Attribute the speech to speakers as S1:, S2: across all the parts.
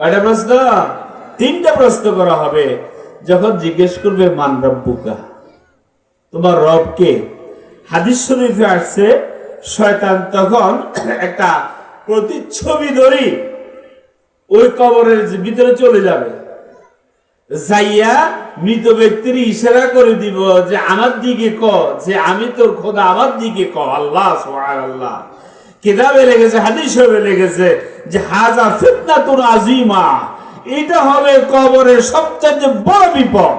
S1: কয়টা প্রশ্ন? তিনটা প্রশ্ন করা হবে। যখন জিজ্ঞেস করবে, মান রব্বুকা? তোমার রবকে হাদিস শরীফে আসছে, শয়তান তখন একটা প্রতিচ্ছবি ধরি ওই কবরের ভিতরে চলে যাবে। যাইয়া মৃত ব্যক্তির ইশারা করে দিব যে, আমার দিকে ক, যে আমি তোর খোদা আমার দিকে ক, আল্লাহ আল্লাহ কিতাবে লেগেছে হাদিসে লেগেছে যে হাজা ফিতনা তোর আজিমা এটা হবে কবরের সবচেয়ে বড় বিপদ।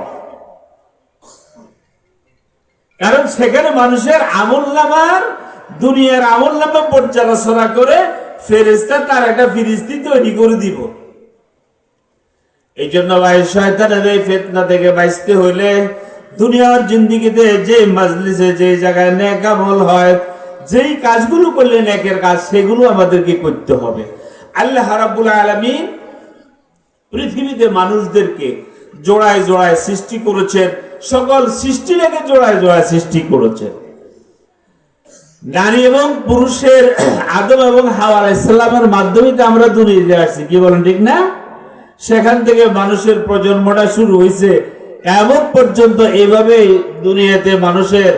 S1: কারণ সেখানে মানুষের আমল নামার, দুনিয়ার আমল নামা পর্যালোচনা করে ফেরেস্তা তার একটা ফিরিস্তি তৈরি করে দিব। এই জন্য ভাই, শয়তানের এই ফেতনা থেকে বাঁচতে হইলে দুনিয়ার জিন্দিগিতে যে মাজলিসে, যে জায়গায় নেক আমল হয় যেই কাজগুলো করলে নেকের কাজ, সেগুলো আমাদেরকে করতে হবে। আল্লাহ রাব্বুল আলামিন পৃথিবীতে মানুষদেরকে জোড়ায় জোড়ায় সৃষ্টি করেছেন। সকল সৃষ্টিটাকে জোড়ায় জোড়ায় সৃষ্টি করেছেন। নারী এবং পুরুষের আদম এবং হাওয়া ইসলামের মাধ্যমে তো আমরা দুনিয়াতে আসছি। কি বলেন ঠিক না? সেখান থেকে মানুষের প্রজন্মটা শুরু হয়েছে এমন পর্যন্ত এইভাবে দুনিয়াতে মানুষের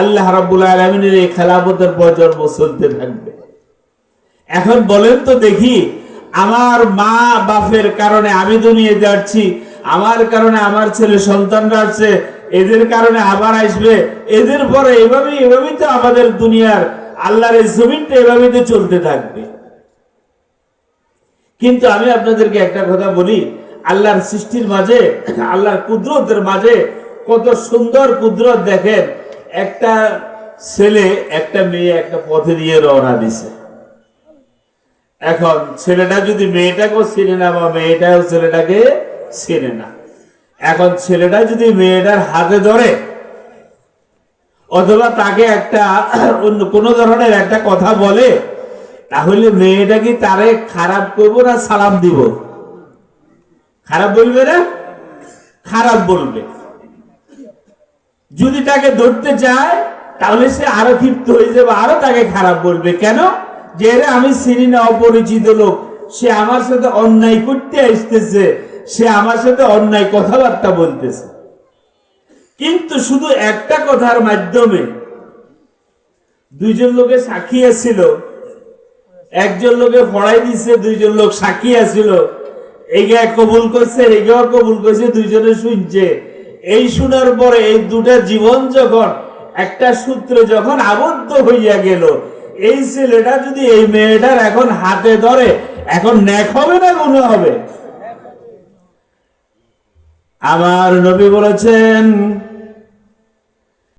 S1: আল্লাহ রাব্বুল আলমিনের এই খেলাপথের প্রজন্ম চলতে থাকবে। এখন বলেন তো দেখি, আমার মা বাপের কারণে আমি দুনিয়াতে যাচ্ছি, আমার কারণে আমার ছেলে সন্তানরা আসছে, এদের কারণে আবার আসবে, এদের পরে এভাবেই এভাবেই তো আমাদের দুনিয়ার আল্লাহর এই জমিনটা এভাবেই তো চলতে থাকবে। কিন্তু আমি আপনাদেরকে একটা কথা বলি, আল্লাহর সৃষ্টির মাঝে, আল্লাহর কুদরতের মাঝে কত সুন্দর কুদরত দেখেন একটা ছেলে একটা মেয়ে একটা পথে দিয়ে রওনা দিছে। এখন ছেলেটা যদি মেয়েটাকেও চিনে না বা মেয়েটাও ছেলেটাকে চেনে না। এখন ছেলেটা যদি মেয়েটার হাতে ধরে, অথবা তাকে একটা অন্য কোন ধরনের একটা কথা বলে, তাহলে মেয়েটা কি তারে খারাপ করব না সালাম দিব? খারাপ বলবে না? খারাপ বলবে। যদি তাকে ধরতে চায়, তাহলে সে আরও ক্ষিপ্ত হয়ে যাবে, আরও তাকে খারাপ বলবে। কেন? যে আমি চিনি না, অপরিচিত লোক। সে আমার সাথে অন্যায় করতে আসতেছে, সে আমার সাথে অন্যায় কথাবার্তা বলতেছে। কিন্তু শুধু একটা কথার মাধ্যমে দুইজন লোকে সাক্ষী ছিল একজন লোকে পড়াই দিছে, দুইজন লোক সাক্ষী আছিল। এগা কবুল করছে এগাও কবুল করছে, দুইজনে শুনছে। এই শোনার পরে এই দুটা জীবন যখন, একটা সূত্রে যখন আবদ্ধ হইয়া গেল, এই ছেলেটা যদি এই মেয়েটার এখন হাতে ধরে, এখন ন্যাক হবে না মনে হবে? আমার নবী বলেছেন